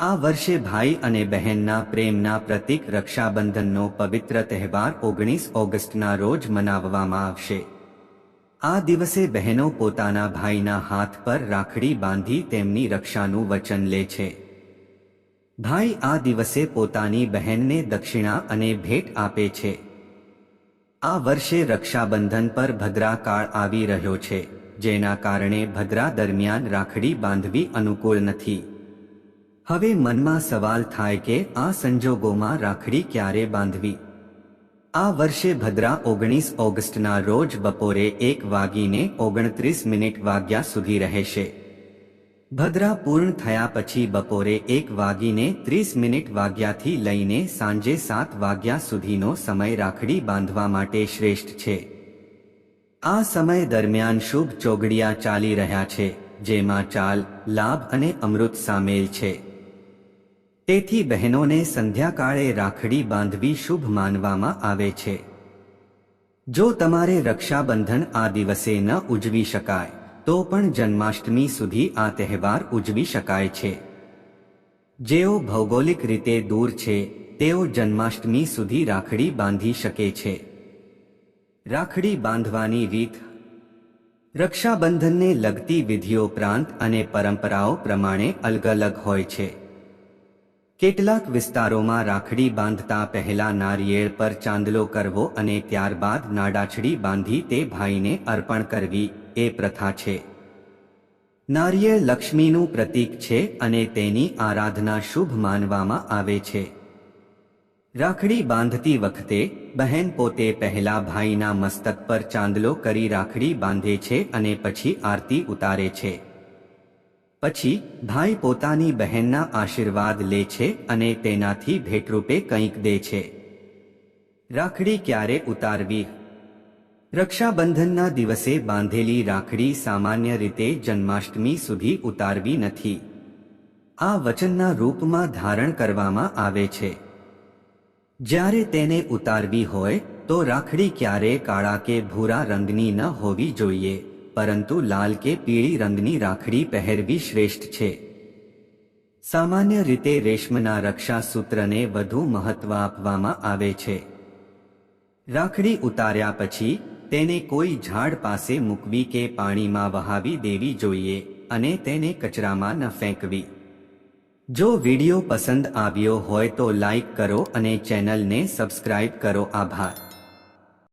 આ વર્ષે ભાઈ અને બહેનના પ્રેમના પ્રતીક રક્ષાબંધનનો પવિત્ર તહેવાર ઓગણીસ ઓગસ્ટના રોજ મનાવવામાં આવશે. આ દિવસે બહેનો પોતાના ભાઈના હાથ પર રાખડી બાંધી તેમની રક્ષાનું વચન લે છે. ભાઈ આ દિવસે પોતાની બહેનને દક્ષિણા અને ભેટ આપે છે. આ વર્ષે રક્ષાબંધન પર ભદ્રાકાળ આવી રહ્યો છે, જેના કારણે ભદ્રા દરમિયાન રાખડી બાંધવી અનુકૂળ નથી. હવે મનમાં સવાલ થાય કે આ સંજોગોમાં રાખડી ક્યારે બાંધવી? આ વર્ષે ભદ્રા ઓગણીસ ઓગસ્ટના રોજ બપોરે એક વાગીને ઓગણત્રીસ મિનિટ વાગ્યા સુધી રહેશે. ભદ્રા પૂર્ણ થયા પછી બપોરે એક વાગીને ત્રીસ મિનિટ વાગ્યાથી લઈને સાંજે સાત વાગ્યા સુધીનો સમય રાખડી બાંધવા માટે શ્રેષ્ઠ છે. આ સમય દરમિયાન શુભ ચોગડિયા ચાલી રહ્યા છે, જેમાં ચાલ, લાભ અને અમૃત સામેલ છે. તેથી બહેનોને સંધ્યાકાળે રાખડી બાંધવી શુભ માનવામાં આવે છે. જો તમારે રક્ષાબંધન આ દિવસે ન ઉજવી શકાય, તો પણ જન્માષ્ટમી સુધી આ તહેવાર ઉજવી શકાય છે. જેઓ ભૌગોલિક રીતે દૂર છે, તેઓ જન્માષ્ટમી સુધી રાખડી બાંધી શકે છે. રાખડી બાંધવાની રીત. રક્ષાબંધનને લગતી વિધિઓ પ્રાંત અને પરંપરાઓ પ્રમાણે અલગ અલગ હોય છે. કેટલાક વિસ્તારોમાં રાખડી બાંધતા પહેલા નારિયેળ પર ચાંદલો કરવો અને ત્યારબાદ નાડાછડી બાંધી તે ભાઈને અર્પણ કરવી એ પ્રથા છે. નારિયેળ લક્ષ્મીનું પ્રતીક છે અને તેની આરાધના શુભ માનવામાં આવે છે. રાખડી બાંધતી વખતે, બહેન પોતે પહેલા ભાઈના મસ્તક પર ચાંદલો કરી રાખડી બાંધે છે અને પછી આરતી ઉતારે છે. પછી ભાઈ પોતાની બહેનના આશીર્વાદ લે છે અને તેનાથી ભેટરૂપે કંઈક દે છે. રાખડી ક્યારે ઉતારવી? રક્ષાબંધનના દિવસે બાંધેલી રાખડી સામાન્ય રીતે જન્માષ્ટમી સુધી ઉતારવી નથી. આ વચનના રૂપમાં ધારણ કરવામાં આવે છે. જ્યારે તેને ઉતારવી હોય, તો રાખડી ક્યારે કાળા કે ભૂરા રંગની ન હોવી જોઈએ. પરંતુ લાલ કે પીળી રંગની રાખડી પહેરવી શ્રેષ્ઠ છે. સામાન્ય રીતે રેશમના રક્ષા સૂત્રને વધુ મહત્વ આપવામાં આવે છે. રાખડી ઉતાર્યા પછી, તેને કોઈ ઝાડ પાસે મૂકવી કે પાણીમાં વહાવી દેવી જોઈએ અને તેને કચરામાં ન ફેંકવી. જો વિડિયો પસંદ આવ્યો હોય તો લાઈક કરો અને ચેનલને સબસ્ક્રાઇબ કરો. આભાર.